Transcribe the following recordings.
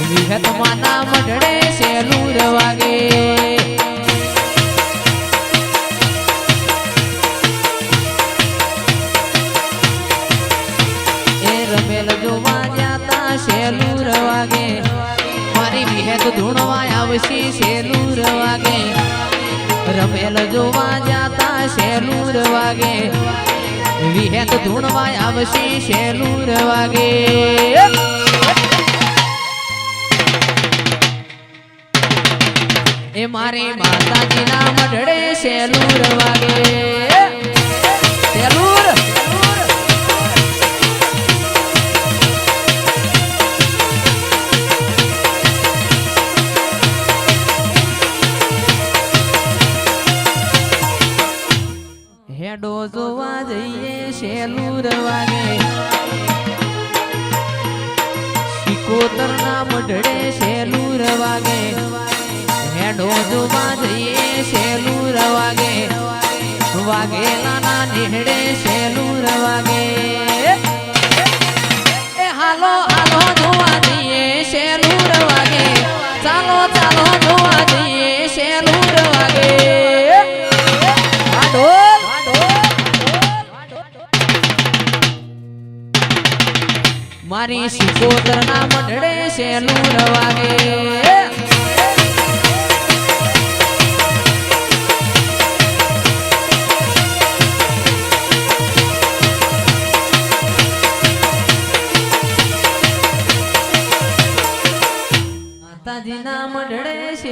વિહતમાના મઢડે શેલુર વાગે એ રમેલ જોવા જાતા શેલુર વાગે મારી વિહેત ધૂણવા આવશે શેલુર વાગે રમેલ જોવા જાતા વાગે વિહેત ધૂણવા આવશે શેલુર વાગે એ મારે માતાજીના મઢડે સેલુર વાગે. હેડો જોવા જઈએ શેલુર વાગે વાગેલા ના નેહડે શેલુર વાગે એ હાલો હાલો જોવા જઈએ શેલુર વાગે ચાલો ચાલો જોવા જઈએ શેલુર વાગે આ ઢોલ મારી શિકોતર ના મઢડે શેલુર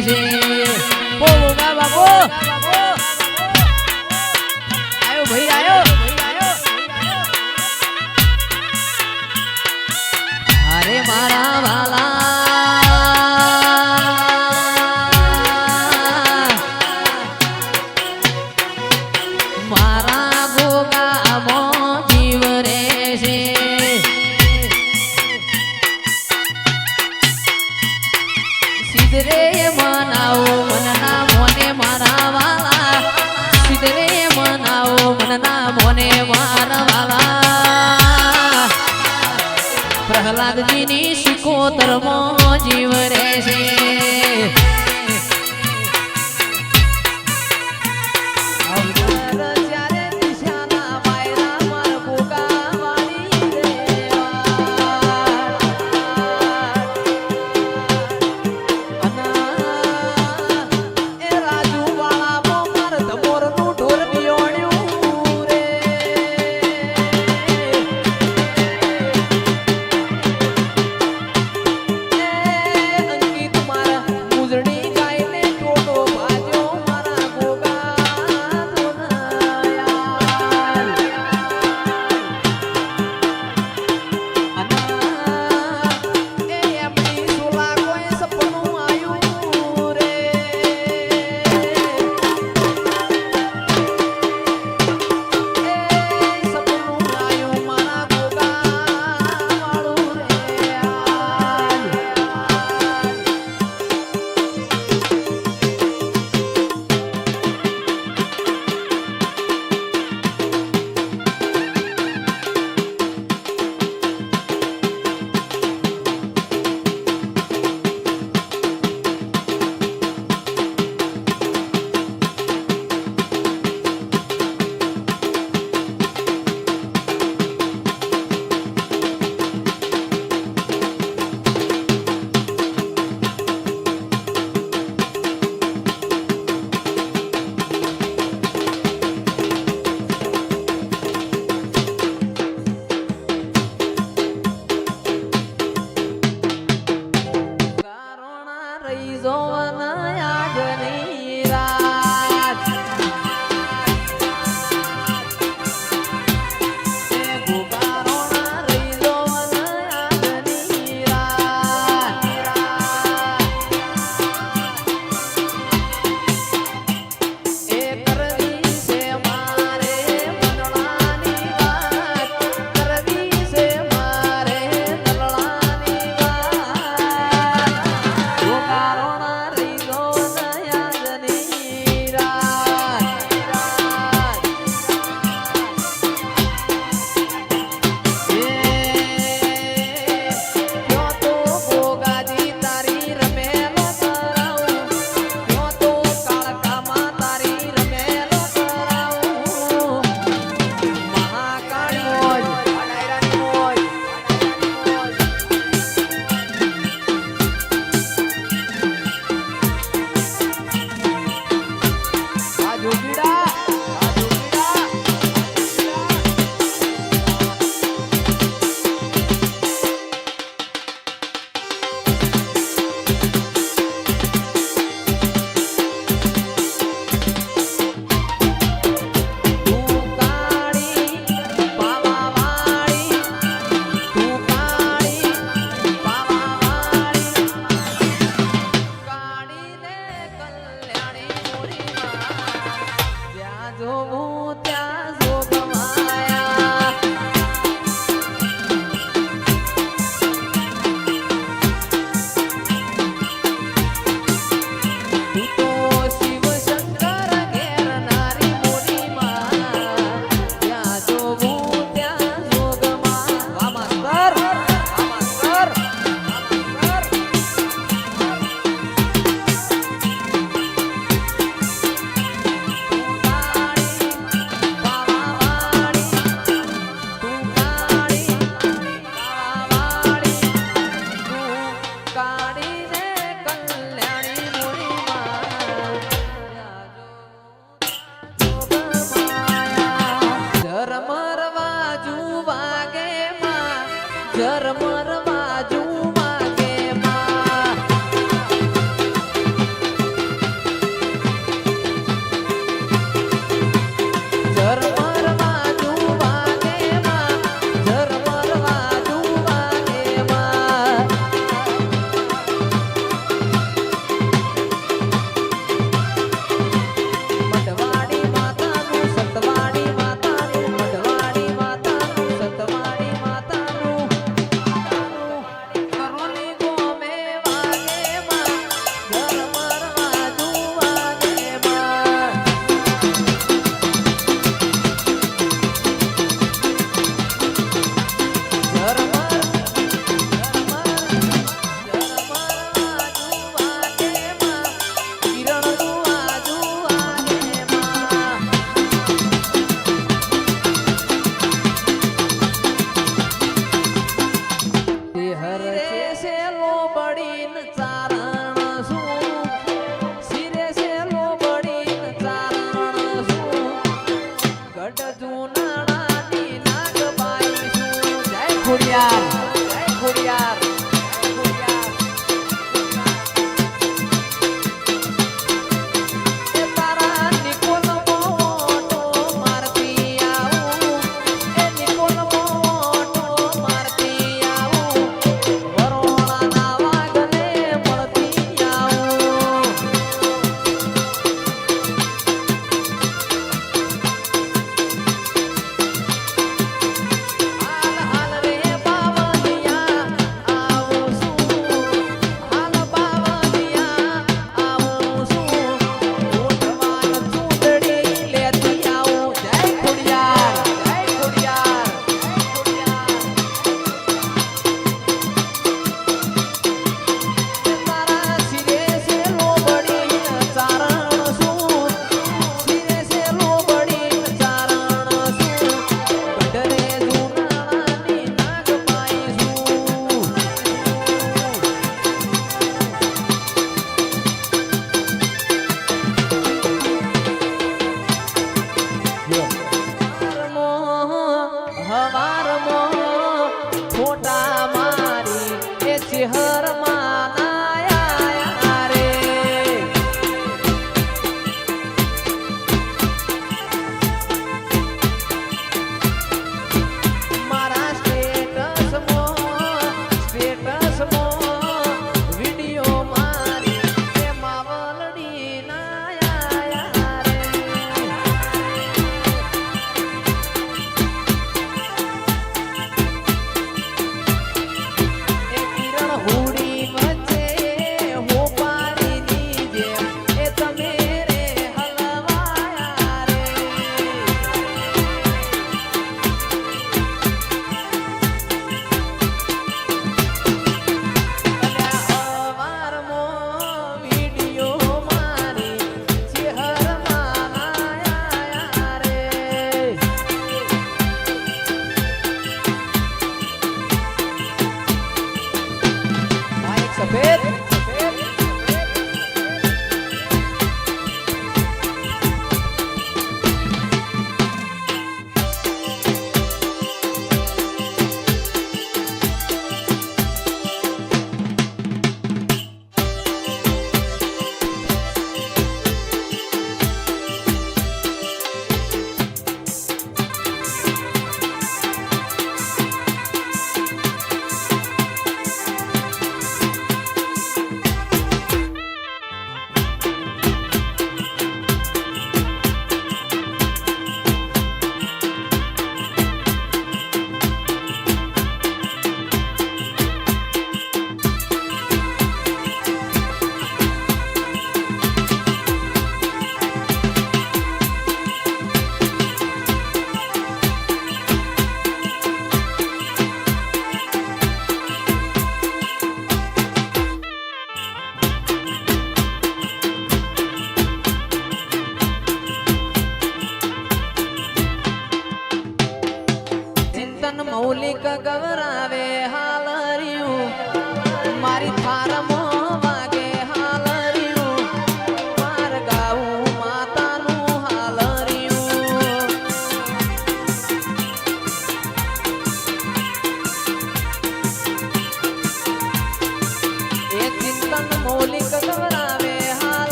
Jai